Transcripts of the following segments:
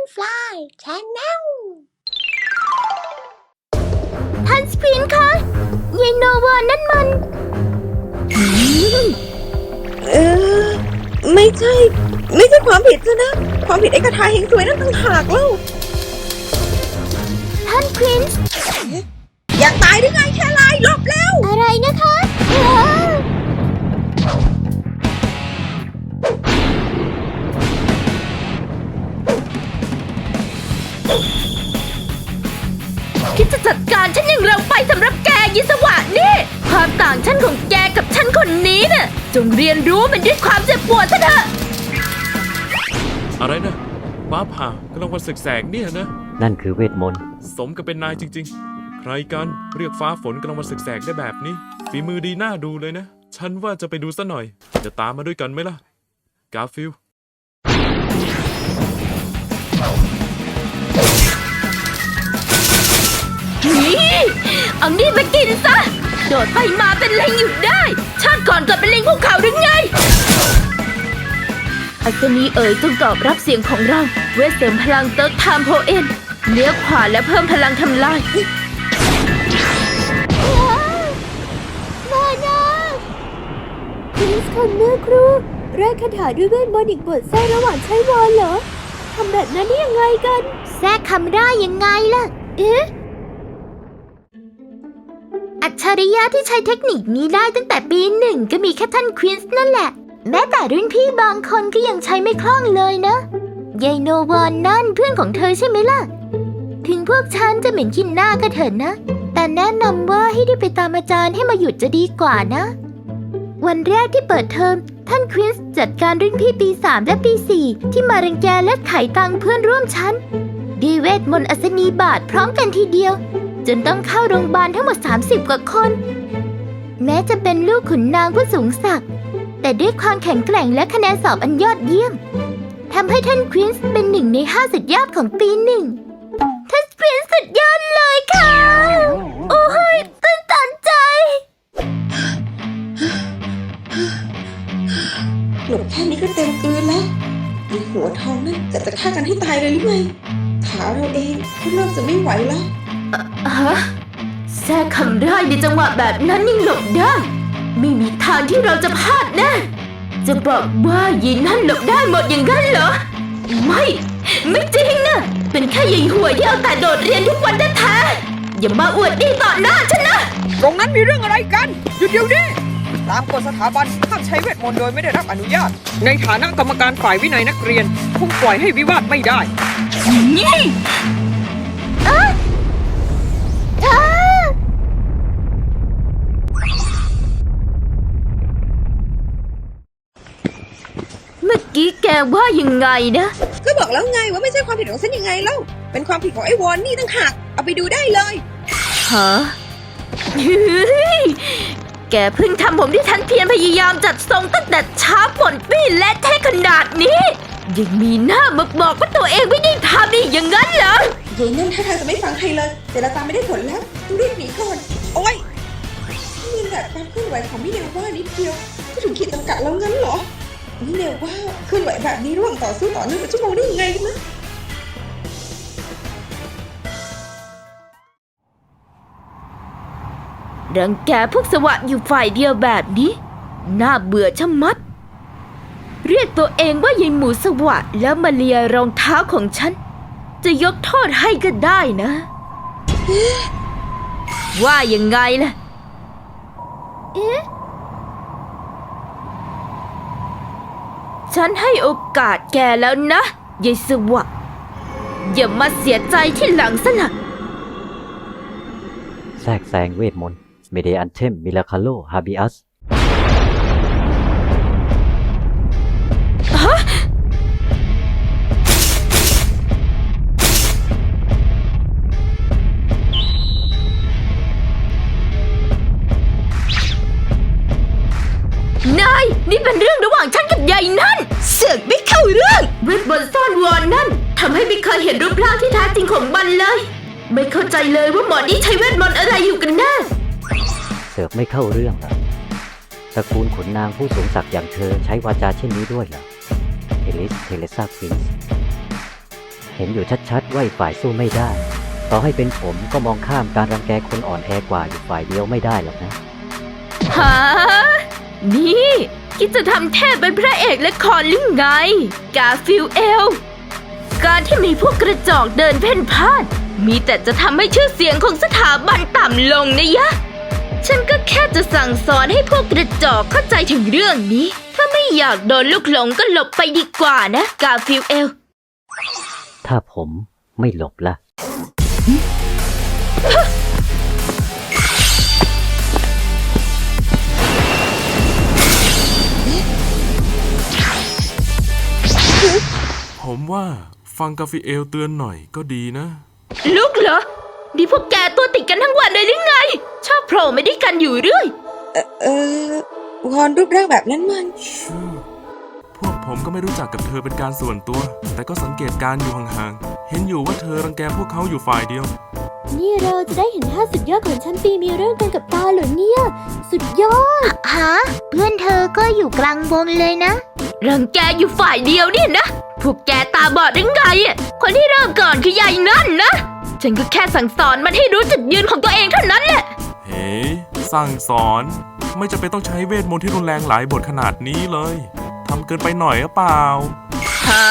Dragonfly Channel ท่านสปรินคะยายโนวานั่นมัน เออ ไม่ใช่ ไม่ใช่ความผิดซะนะ ความผิดไอ้กระทาเฮงซวยนั่นต่างหากเล่าท่านพรินซ์อยากตายหรือไงแค่ลายหลบแล้วอะไรนะคะ จงเรียนรู้มันด้วยความเจ็บปวดซะเถอะ อะไรนะฟ้าผ่ากำลังวันศึกแสงเนี่ยนะ นั่นคือเวทมนต์สมกับเป็นนายจริง ๆ ใครกันเรียกฟ้าฝนกำลังวันศึกแสงได้แบบนี้ ฝีมือดีน่าดูเลยนะ ฉันว่าจะไปดูซะหน่อย จะตามมาด้วยกันไหมล่ะ กาฟิล นี่เอานี่มากินซะ โดดไปมาเป็นลิงอยู่ได้ชา ติก่อนเกิดเป็นลิงภูเขาหรือไง อัศนีเอ๋ยจงตอบรับเสียงของเรา เวทเสริมพลังเติร์กไทม์โพเอ็นเลี้ยวขวาและเพิ่มพลังทำลายมานะคริสคอนเนอร์ครูแรกคาถาด้วยเวทมนต์อีกบทแทรกระหว่างใช้วอลเหรอทำแบบนั้นได้ยังไงกัน แทรกคำได้ยังไงล่ะ เอ๊ะอัจ ฉริยะที่ใช้เทคนิคนี้ได้ตั้งแต่ปีหนึ่งก็มีแค่ท่านควินส์นั่นแหละ แม้แต่รุ่นพี่บางคนก็ยังใช้ไม่คล่องเลยนะยายโนวอนนั่นเพื่อนของเธอใช่ไหมล่ะ ถึงพวกฉันจะเหม็นขี้หน้าก็เถอะนะ แต่แนะนำว่าให้ได้ไปตามอาจารย์ให้มาหยุดจะดีกว่านะ วันแรกที่เปิดเทอมท่านควินส์จัดการรุ่นพี่ปี3และปี4ที่มารังแกและไขตังเพื่อนร่วมชั้นดีเวทมนต์อัศนีบาทพร้อมกันทีเดียว จนต้องเข้าโรงพยาบาลทั้งหมด 30 กว่าคน แม้จะเป็นลูกขุนนางผู้สูงศักดิ์แต่ด้วยความแข็งแกร่งและคะแนนสอบอันยอดเยี่ยมทำให้ท่านควินส์เป็นหนึ่งในห้าสุดยอดของปีหนึ่งท่านควินส์สุดยอดเลยค่ะ โอ้ยตื่นตันใจ หลบแค่นี้ก็เต็มกลืนแล้วไอหัวทองนั่นจะจะฆ่ากันให้ตายเลยหรือไงขาเราเองก็เริ่มจะไม่ไหวแล้ว ฮะแทรกคำได้ในจังหวะแบบนั้นยังหลบได้ ไม่มีทางที่เราจะพลาดแน่จะบอกว่ายีนั่นหลบได้หมดอย่างนั้นเหรอ ไม่ ไม่จริงนะ เป็นแค่ยิงหัวยที่เอาแต่โดดเรียนทุกวันแท้ๆอย่ามาอวดดีต่อหน้าฉันนะ ตรงนั้นมีเรื่องอะไรกัน หยุดเดี๋ยวนี้ตามกฎสถาบันห้ามใช้เวทมนต์โดยไม่ได้รับอนุญาต ในฐานะกรรมการฝ่ายวินัยนักเรียนคงปล่อยให้วิวาทไม่ได้นี่อ้าอ้า เมื่อกี้แกว่ายังไงนะ ก็บอกแล้วไงว่าไม่ใช่ความผิดของฉันยังไงเล่าเป็นความผิดของไอ้วอนนี่ต่างหากเอาไปดูได้เลย ฮะเฮ้ยแกเพิ่งทำผมที่ฉันเพียรพยายามจัดทรงตั้งแต่เช้าฝนปี้และแท้ขนาดนี้ ยังมีหน้ามาบอกว่าตัวเองไม่ได้ทำอีกอย่างนั้นเหรอ ยายนั่นถ้าทางจะไม่ฟังใครเลยเจรจาไม่ได้ผลแล้วต้องรีบหนีก่อน โอ้ยนี่แหละการเคลื่อนไหวของมิเนลว่านิดเดียวก็ถึงขีดจำกัดแล้วงั้นเหรอมิเนลว่าเคลื่อนไหวแบบนี้ระหว่างต่อสู้ต่อเนื่องเป็นชั่วโมงได้ยังไงนนะรังแกพวกสวะอยู่ฝ่ายเดียวแบบนี้ น่าเบื่อชะมัด เรียกตัวเองว่ายายหมูสวะแล้วมาเลียรองเท้าของฉัน จะยกโทษให้ก็ได้นะ ว่ายังไงล่ะ เอ๊ะ ฉันให้โอกาสแกแล้วนะยายสวะอย่ามาเสียใจที่หลังซะละแทรกแซงเวทมนต์เมเดอันเทมมิลาคาโลฮาบิอัส เข้าใจเลยว่าหมอนี่ใช้เวทมนต์อะไรอยู่กันแน่เสิร์ฟไม่เข้าเรื่องเหรอตระกูลขุนนางผู้สูงศักดิ์อย่างเธอใช้วาจาเช่นนี้ด้วยเหรอเอลิสเทเลซาควินส์เห็นอยู่ชัดๆว่าอีกฝ่ายสู้ไม่ได้ ต่อให้เป็นผมก็มองข้ามการรังแกคนอ่อนแอกว่าอยู่ฝ่ายเดียวไม่ได้หรอกนะ ฮะนี่คิดจะทำแทบเป็นพระเอกและครหรือไง กาฟิลเอล การที่มีพวกกระจอกเดินเพ่นพ่าน มีแต่จะทำให้ชื่อเสียงของสถาบันต่ำลงนะยะ ฉันก็แค่จะสั่งสอนให้พวกกระจอกเข้าใจถึงเรื่องนี้ ถ้าไม่อยากโดนลูกหลงก็หลบไปดีกว่านะ กาฟิลเอล ถ้าผมไม่หลบละผมว่าฟังกาฟิเอลเตือนหน่อยก็ดีนะ ลูกเหรอนี่พวกแกตัวติดกันทั้งวันเลยหรือไง ชอบโผล่ไม่ได้กันอยู่เรื่อย เออเออวอนรูปร่างแบบนั้นมัน ชูพวกผมก็ไม่รู้จักกับเธอเป็นการส่วนตัว แต่ก็สังเกตการณ์อยู่ห่างๆ เห็นอยู่ว่าเธอรังแกพวกเขาอยู่ฝ่ายเดียว นี่เราจะได้เห็นท่าสุดยอดของชั้นปีมีเรื่องกันกับตาเหรอเนี่ย สุดยอดฮะเพื่อนเธอก็อยู่กลางวงเลยนะ รังแกอยู่ฝ่ายเดียวเนี่ยนะ พวกแกตาบอดหรือไงอะคนที่เริ่มก่อนคือยายนั่นนะ ฉันก็แค่สั่งสอนมันให้รู้จุดยืนของตัวเองเท่านั้นแหละ เฮ้ สั่งสอน ไม่จะเป็นต้องใช้เวทมนต์ที่รุนแรงหลายบทขนาดนี้เลย ทำเกินไปหน่อยหรือเปล่า ฮะ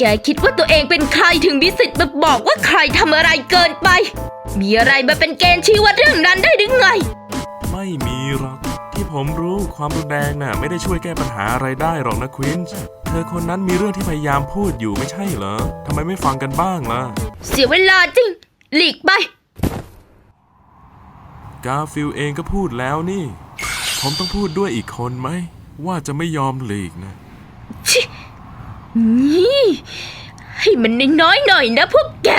แกคิดว่าตัวเองเป็นใครถึงมีสิทธิ์มาบอกว่าใครทำอะไรเกินไป มีอะไรมาเป็นเกณฑ์ชี้วัดเรื่องนั้นได้หรือไง ไม่มีหรอก ที่ผมรู้ความรุนแรงน่ะ ไม่ได้ช่วยแก้ปัญหาอะไรได้หรอกนะควินเธอคนนั้นมีเรื่องที่พยายามพูดอยู่ไม่ใช่เหรอทำไมไม่ฟังกันบ้างล่ะ เสียเวลาจริง หลีกไป กาฟิลเองก็พูดแล้วนี่ ผมต้องพูดด้วยอีกคนไหม ว่าจะไม่ยอมหลีกนะ ชินี่ ให้มันน้อยๆหน่อยนะพวกแก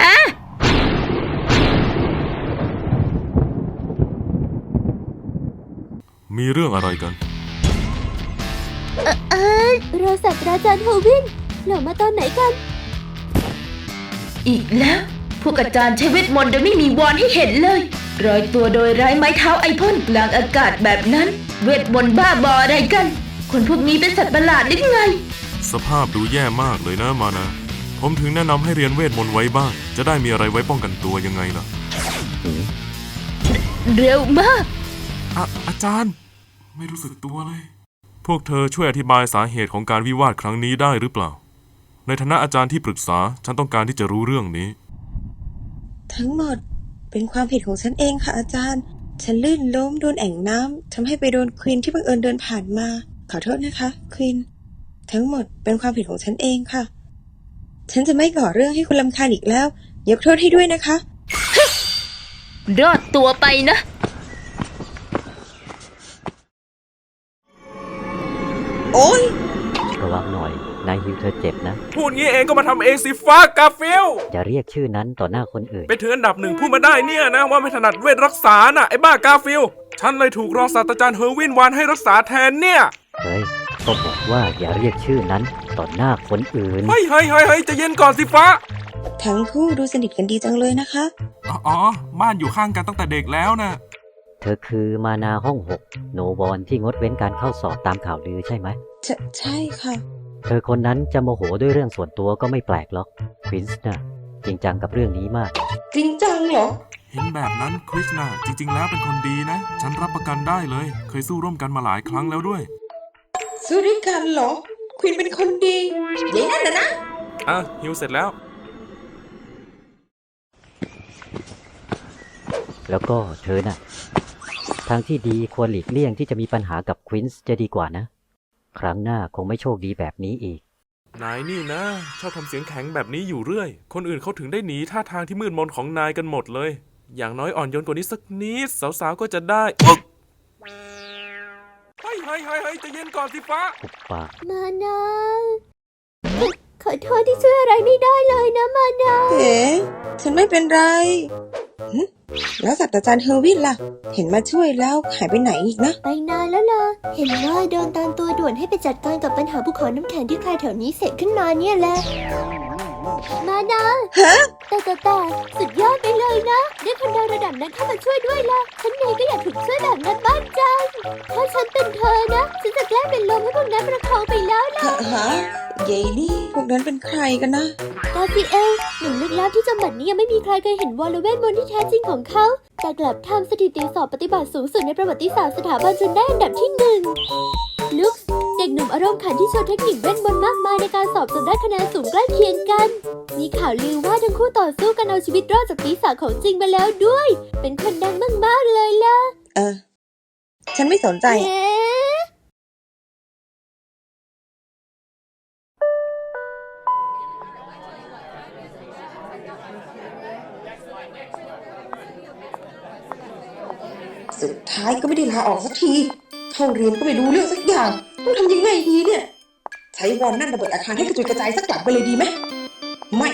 มีเรื่องอะไรกัน เออเราศาสตราจารย์โฮวินเหลือมาตอนไหนกัน อีกแล้ว พวกอาจารย์ใช้เวทมนต์โดยไม่มีวอนให้เห็นเลยรอยตัวโดยไร้ไม้เท้าไอพ่นกลางอากาศแบบนั้น เวทมนต์บ้าบออะไรกัน คนพวกนี้เป็นสัตว์ประหลาดหรือไง สภาพดูแย่มากเลยนะมานะ ผมถึงแนะนำให้เรียนเวทมนต์ไว้บ้าง จะได้มีอะไรไว้ป้องกันตัวยังไงล่ะ เร็วมาก อะอาจารย์ ไม่รู้สึกตัวเลย พวกเธอช่วยอธิบายสาเหตุของการวิวาทครั้งนี้ได้หรือเปล่า ในฐานะอาจารย์ที่ปรึกษา ฉันต้องการที่จะรู้เรื่องนี้ ทั้งหมดเป็นความผิดของฉันเองค่ะอาจารย์ ฉันลื่นล้มโดนแอ่งน้ำทำให้ไปโดนควีนที่บังเอิญเดินผ่านมา ขอโทษนะคะควีนทั้งหมดเป็นความผิดของฉันเองค่ะ ฉันจะไม่ก่อเรื่องให้คุณลำคาญอีกแล้ว ยกโทษให้ด้วยนะคะ รอดตัวไปนะ โอ้ยระวังหน่อย นายฮิวเธอเจ็บนะ พูดงี้เองก็มาทำเองสิฟ้ากาฟิลอย่าเรียกชื่อนั้นต่อหน้าคนอื่น ไปถึงอันดับหนึ่งพูดมาได้เนี่ยนะ ว่าไม่ถนัดเวทรักษาน่ะ ไอ้บ้ากาฟิลฉันเลยถูกรองศาสตราจารย์เฮอร์วินวานให้รักษาแทนเนี่ย เฮ้ย ก็บอกว่าอย่าเรียกชื่อนั้นต่อหน้าคนอื่น เฮ้ยเฮ้ยเฮ้ยเฮ้ยใจะเย็นก่อนสิฟ้า ทั้งคู่ดูสนิทกันดีจังเลยนะคะอ๋อ บ้านอยู่ข้างกันตั้งแต่เด็กแล้วนะ เธอคือมานาห้องหกโนบอลที่งดเว้นการเข้าสอบตามข่าวลือใช่ไหม ใช่ใช่ค่ะ เธอคนนั้นจะโมโหด้วยเรื่องส่วนตัวก็ไม่แปลกหรอกควินส์นะจริงจังกับเรื่องนี้มาก จริงจังเหรอ เห็นแบบนั้นคริสน่ะจริงๆ แล้วเป็นคนดีนะ ฉันรับประกันได้เลย เคยสู้ร่วมกันมาหลายครั้งแล้วด้วย สู้ด้วยกันเหรอ ควีนเป็นคนดีอย่างนั้นนะนะ อะฮิวเสร็จแล้ว แล้วก็เธอน่ะ ทางที่ดีควรหลีกเลี่ยงที่จะมีปัญหากับควินส์จะดีกว่านะ ครั้งหน้าคงไม่โชคดีแบบนี้อีก นายนี่นะ ชอบทำเสียงแข็งแบบนี้อยู่เรื่อย คนอื่นเขาถึงได้หนีท่าทางที่มืดมนของนายกันหมดเลย อย่างน้อยอ่อนโยนกว่านี้สักนิด สาวๆก็จะได้อึ๊ก เฮ้ยเฮ้ยเฮ้ยใจะเย็นก่อนสิฟ้าปุบปาก มานะขอโทษที่ช่วยอะไรไม่ได้เลยนะมานะเอ๋ฉันไม่เป็นไรหึแล้วศาสตราจารย์เฮอร์วินล่ะ เห็นมาช่วยแล้วหายไปไหนอีกนะ ไปนานแล้วล่ะเห็นว่าโดนตามตัวด่วนให้ไปจัดการกับปัญหาภูเขาน้ำแข็งที่ใครแถวนี้เสร็จขึ้นมาเนี่ยแหละ มานะฮะแต่แต่แต่สุดยอดไปเลยนะ ได้คนดังระดับนั้นเข้ามาช่วยด้วยล่ะ ฉันเองก็อยากถูกช่วยแบบนั้นบ้างจังถ้าฉันเป็นเธอนะ ฉันจะแกล้งเป็นลมให้พวกนั้นประคองไปแล้วล่ะฮะฮะเยนี่พวกนั้นเป็นใครกันนะกาซิเอลหนุ่มลึกลับที่จังหวัดนี้ยังไม่มีใครเคยเห็นวอลเวทมนต์ที่แท้จริงของเขา แต่กลับทำสถิติสอบปฏิบัติสูงสุดในประวัติศาสตร์สถาบันจนได้อันดับที่หนึ่งลุคเด็กหนุ่มอารมณ์ขันที่โชว์เทคนิคเวทมนต์มากมายในการสอบจนได้คะแนนสูงใกล้เคียงกัน มีข่าวลือว่าทั้งคู่ต่อสู้กันเอาชีวิตรอดจากปีศาจของจริงมาแล้วด้วย เป็นคนดังมากๆเลยล่ะ เออ ฉันไม่สนใจ เอ๊ะ สุดท้ายก็ไม่ได้ลาออกสักที เข้าเรียนก็ไม่รู้เรื่องสักอย่าง ต้องทำยังไงดีเนี่ย ใช้วอนนั่นระเบิดอาคารให้กระจุยกระจายสักหลังไปเลยดีไหม ไม่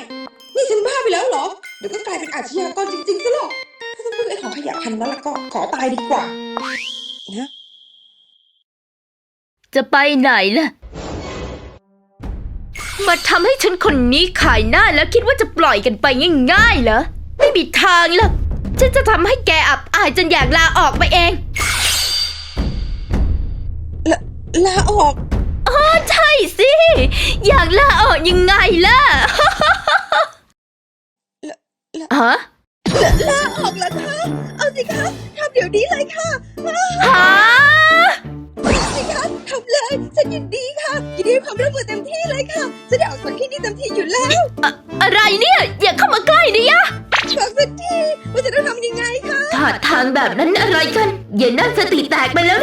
นี่ฉันบ้าไปแล้วเหรอ เดี๋ยวก็กลายเป็นอาชญากรจริงๆซะหรอก ถ้าต้องพึ่งไอ้ของขยะพันนั้นล้วก็ขอตายดีกว่า นะ จะไปไหนล่ะ มาทำให้ฉันคนนี้ขายหน้าแล้วคิดว่าจะปล่อยกันไปง่ายๆเหรอ ไม่มีทางหรอก ฉันจะทำให้แกอับอายจนอยากลาออกไปเองลาลาออกใช่สิ อยากลาออกยังไงล่ะ ฮะลาออกแล้วคะ เอาสิคะทำเดี๋ยวนี้เลยค่ะ ฮะ สิคะทำเลย ฉันยินดีค่ะยินดีให้ความร่วมมือเต็มที่เลยค่ะจะได้ออกจากที่นี่เต็มที่อยู่แล้วอะไรเนี่ย อย่าเข้ามาใกล้ดิยะบอกสักทีว่าจะต้องทำยังไงคะท่าทางแบบนั้นอะไรกันอย่านั่งสติแตกไปแล้ว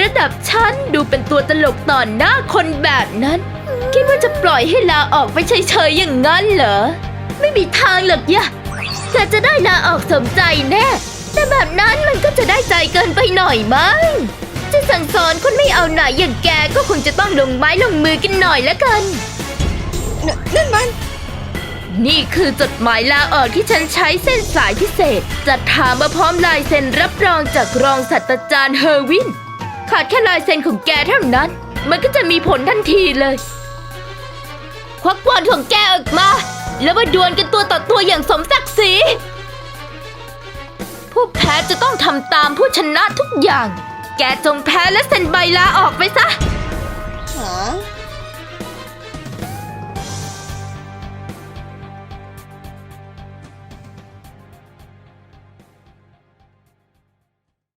ระดับฉันดูเป็นตัวตลกต่อหน้าคนแบบนั้น คิดว่าจะปล่อยให้ลาออกไปเฉยๆอย่างนั้นเหรอ ไม่มีทางหรอกยะแกจะได้ลาออกสมใจแน่ แต่แบบนั้นมันก็จะได้ใจเกินไปหน่อยมั้งจะสั่งสอนคนไม่เอาไหนอย่างแกก็คงจะต้องลงไม้ลงมือกันหน่อยแล้วกันนนั่นมัน นี่คือจดหมายลาออกที่ฉันใช้เส้นสายพิเศษ จัดถามมาพร้อมลายเซ็นรับรองจากรองศาสตราจารย์เฮอร์วิน ขาดแค่ลายเซ็นของแกเท่านั้น มันก็จะมีผลทันทีเลย ควักบอลของแกออกมา แล้วมาดวลกันตัวต่อตัวอย่างสมศักดิ์ศรี ผู้แพ้จะต้องทำตามผู้ชนะทุกอย่าง แกจงแพ้และเซ็นใบลาออกไปซะ Huh?